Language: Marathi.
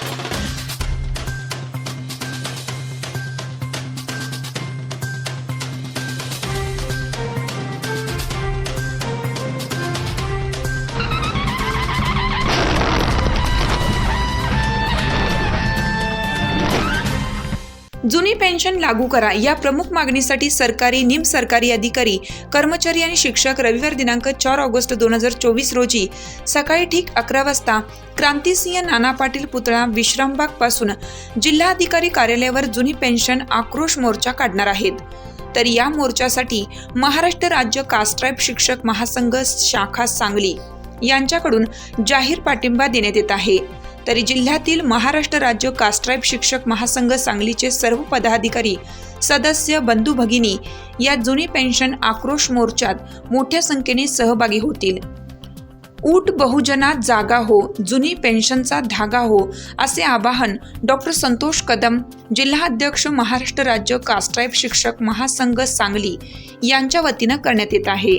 Thank you. जुनी पेन्शन लागू करा. या प्रमुख मागणीसाठी सरकारी निम सरकारी अधिकारी कर्मचारी आणि शिक्षक रविवार दिनांक चार ऑगस्ट दोन हजार चोवीस रोजी सकाळी ठीक अकरा वाजता क्रांतिसिंह नाना पाटील पुतळा विश्रामबागपासून जिल्हाधिकारी कार्यालयावर जुनी पेन्शन आक्रोश मोर्चा काढणार आहेत. तर या मोर्चासाठी महाराष्ट्र राज्य कास्ट्राईब शिक्षक महासंघ शाखा सांगली. यांच्याकडून जाहीर पाठिंबा देण्यात येत आहे. तरी जिल्ह्यातील महाराष्ट्र राज्य कास्ट्राईब शिक्षक महासंघ सांगलीचे सर्व पदाधिकारी सदस्य बंधू भगिनी या जुनी पेन्शन आक्रोश मोर्चात मोठ्या संख्येने सहभागी होतील. ऊट बहुजनात जागा हो जुनी पेन्शनचा धागा हो असे आवाहन डॉक्टर संतोष कदम जिल्हाध्यक्ष महाराष्ट्र राज्य कास्ट्राईब शिक्षक महासंघ सांगली यांच्या वतीनं करण्यात येत आहे.